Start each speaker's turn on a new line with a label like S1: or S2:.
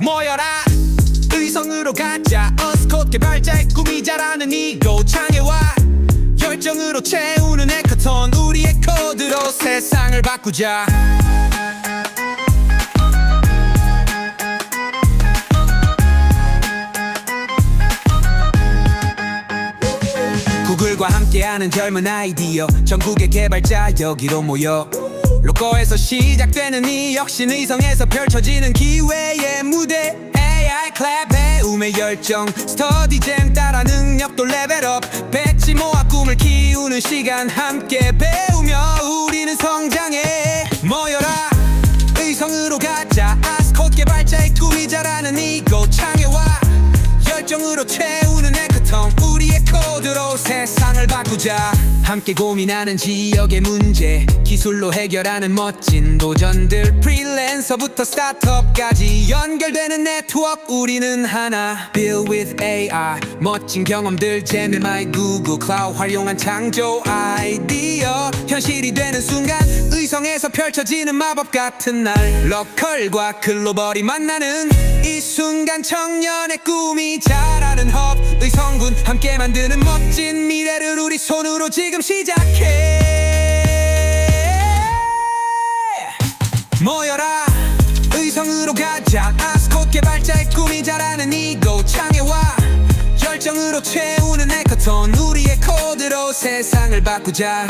S1: 모여라. 의성으로 가자. 어스콧 개발자의 꿈이 자라는 이곳 창해와. 열정으로 채우는 에커톤. 우리의 코드로 세상을 바꾸자. 구글과 함께하는 젊은 아이디어. 전국의 개발자 여기로 모여 로커에서 시작되는 이 혁신 의성에서 펼쳐지는 기회의 무대. AI 클랩 배움의 열정. 스터디잼 따라 능력도 레벨업 배치 모아 꿈을 키우는 시간 함께 배우며 우리는 성장해. 모여라. 의성으로 가자. 아스콧 개발자의 꿈이 자라는 이곳 창해와. 열정으로 채우는 에크통 세상을 바꾸자. 함께 고민하는 지역의 문제 기술로 해결하는 멋진 도전들. 프리랜서부터 스타트업까지 연결되는 네트워크 우리는 하나. Build with AI 멋진 경험들 제네마이 구글 클라우드 활용한 창조 아이디어. 현실이 되는 순간 의성에서 펼쳐지는 마법 같은 날. 로컬과 글로벌이 만나는 이 순간 청년의 꿈이 자라는 헙 의성군 함께 만드는 멋진 미래를 우리 손으로 지금 시작해. 모여라. 의성으로 가자. 아스콧 개발자의 꿈이 자라는 이곳 창해와. 열정으로 채우는 에커톤 우리의 코드로 세상을 바꾸자